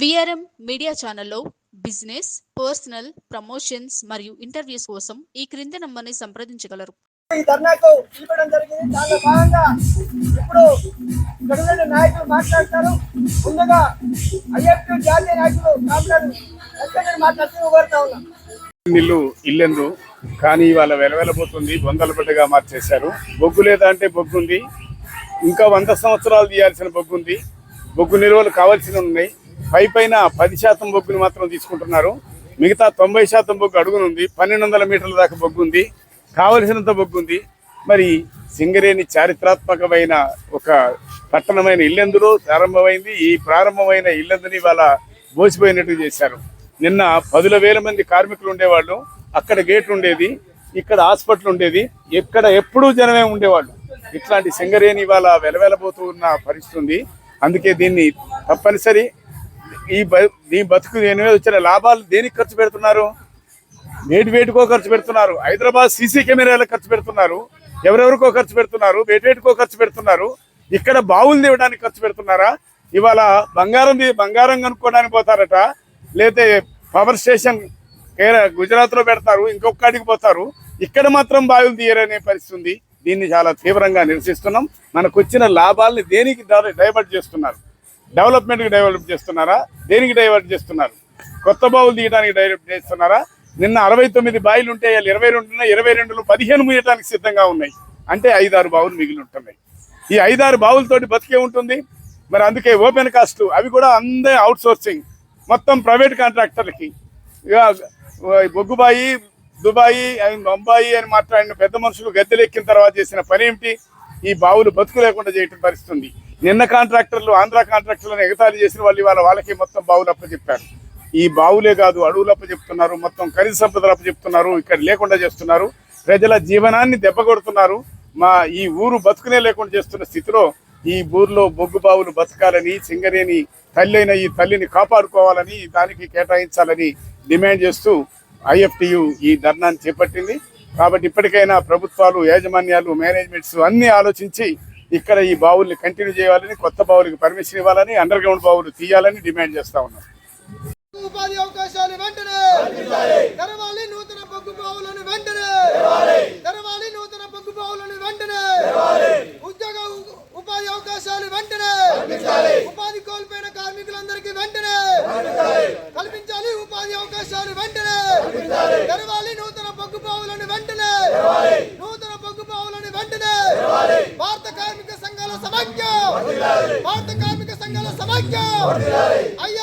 VRM media ఛానల్లో business personal promotions మరియు interviews కోసం ఈ క్రింది నంబర్ని సంప్రదించగలరు. ఈ ధర్నాకు పిలవడం జరిగింది. దానిలో భాగంగా ఇప్పుడు గడువుల నాయకులు మాట్లాడతారు. ముందుగా ఐఎఫ్టీ జాతీయ నాయకులు కామ్రేడ్ మాట్లాడుతూ కోరుతా ఉన్నా. ఇల్లు ఇల్లెందు కానీ ఇవాళ వెలవెలబోతుంది బొందల బిడ్డగా మార్చేశారు. బొగ్గు లేదా అంటే బొగ్గు ఉంది ఇంకా వంద సంవత్సరాలు తీయాల్సిన బొగ్గు ఉంది బొగ్గు నిల్వలు కావాల్సి ఉన్నాయి. పై పైన పది శాతం బొగ్గుని మాత్రం తీసుకుంటున్నారు. మిగతా తొంభై శాతం బొగ్గు అడుగునుంది పన్నెండు వందల మీటర్ల దాకా బొగ్గు ఉంది. కావలసినంత బొగ్గు ఉంది. మరి సింగరేణి చారిత్రాత్మకమైన ఒక పట్టణమైన ఇల్లెందులో ప్రారంభమైంది? ఈ ప్రారంభమైన ఇల్లెందుని ఇవాళ బోసిపోయినట్టు చేశారు. నిన్న పదుల వేల మంది కార్మికులు ఉండేవాళ్ళు. అక్కడ గేట్ ఉండేది. ఇక్కడ హాస్పిటల్ ఉండేది. ఎక్కడ ఎప్పుడూ జనమే ఉండేవాళ్ళు. ఇట్లాంటి సింగరేణి ఇవాళ వెలవెలబోతూ ఉన్న పరిస్థితి ఉంది. అందుకే దీన్ని తప్పనిసరి ఈ బ- ఈ బతుకు దేని మీద వచ్చిన లాభాలు దేనికి ఖర్చు పెడుతున్నారు? వేటి వేటికో ఖర్చు పెడుతున్నారు. హైదరాబాద్ సీసీ కెమెరాలకు ఖర్చు పెడుతున్నారు. ఎవరెవరికో ఖర్చు పెడుతున్నారు. వేటివేటికో ఖర్చు పెడుతున్నారు. ఇక్కడ బావులు తీయడానికి ఖర్చు పెడుతున్నారా? ఇవాళ బంగారం బంగారం కనుక్కోవడానికి పోతారట. లేతే పవర్ స్టేషన్ కేర- గుజరాత్లో పెడతారు ఇంకొకటికి పోతారు. ఇక్కడ మాత్రం బావులు తీయరనే పరిస్థితి ఉంది. దీన్ని చాలా తీవ్రంగా నిరసిస్తున్నాం. మనకు వచ్చిన లాభాలని దేనికి డైవర్ట్ చేస్తున్నారు? డెవలప్మెంట్కి డైవర్ట్ చేస్తున్నారా? దేనికి డైవర్ట్ చేస్తున్నారు? కొత్త బావులు తీయడానికి డైవర్ట్ చేస్తున్నారా? నిన్న అరవై తొమ్మిది బాయిలు ఉంటే ఇరవై రెండు ఇరవై రెండులో పదిహేను ముయ్యడానికి సిద్ధంగా ఉన్నాయి. అంటే ఐదారు బావులు మిగిలి ఉంటున్నాయి. ఈ ఐదారు బావులతోటి బతికే ఉంటుంది. మరి అందుకే ఓపెన్ కాస్ట్ అవి కూడా అందే అవుట్ సోర్సింగ్ మొత్తం ప్రైవేట్ కాంట్రాక్టర్లకి. బొగ్గుబాయి దుబాయి బొంబాయి అని మాట్లాడిన పెద్ద మనుషులు గద్దెలెక్కిన తర్వాత చేసిన పని ఏమిటి? ఈ బావులు బతుకు లేకుండా చేయటం పరిస్థితుంది నిన్న కాంట్రాక్టర్లు ఆంధ్ర కాంట్రాక్టర్లను ఎగతాళి చేసిన వాళ్ళు ఇవాళ వాళ్ళకి మొత్తం బావులు అప్పచెప్పారు. ఈ బావులే కాదు అడవులు అప్పచెప్తున్నారు మొత్తం ఖరీదు సంపదలు అప్పచెప్తున్నారు ఇక్కడ లేకుండా చేస్తున్నారు. ప్రజల జీవనాన్ని దెబ్బకొడుతున్నారు. మా ఈ ఊరు బతుకునే లేకుండా చేస్తున్న స్థితిలో ఈ ఊర్లో బొగ్గు బావులు బతకాలని సింగరేని తల్లి ఈ తల్లిని కాపాడుకోవాలని దానికి కేటాయించాలని డిమాండ్ చేస్తూ ఐఎఫ్టియు ఈ ధర్నాన్ని చేపట్టింది. కాబట్టి ఇప్పటికైనా ప్రభుత్వాలు యాజమాన్యాలు మేనేజ్మెంట్స్ అన్ని ఆలోచించి ఇక్కడ ఈ బావుల్ని కంటిన్యూ చేయాలని కొత్త బావులకు పర్మిషన్ ఇవ్వాలని అండర్ గ్రౌండ్ బావులు తీయాలని డిమాండ్ చేస్తా ఉన్నాం. ఉపాధి అవకాశాలు వెంటనే! తెరవాలి నూతన బొగ్గు బావులను వెంటనే! తెరవాలి నూతన బొగ్గు బావులను వెంటనే! ఉద్యోగ ఉపాధి అవకాశాలు వెంటనే! ఉపాధి కోల్పోయిన కార్మికులందరికీ వెంటనే! కల్పించాలి ఉపాధి అవకాశాలు వెంటనే! తెరవాలి నూతన బొగ్గు బావులను వెంటనే! నూతన బొగ్గు బావులను వెంటనే! భారత కార్మిక సంఘాల సమైక్య భారత కార్మిక సంఘాల సమైక్య ఐఎఫ్టిఎం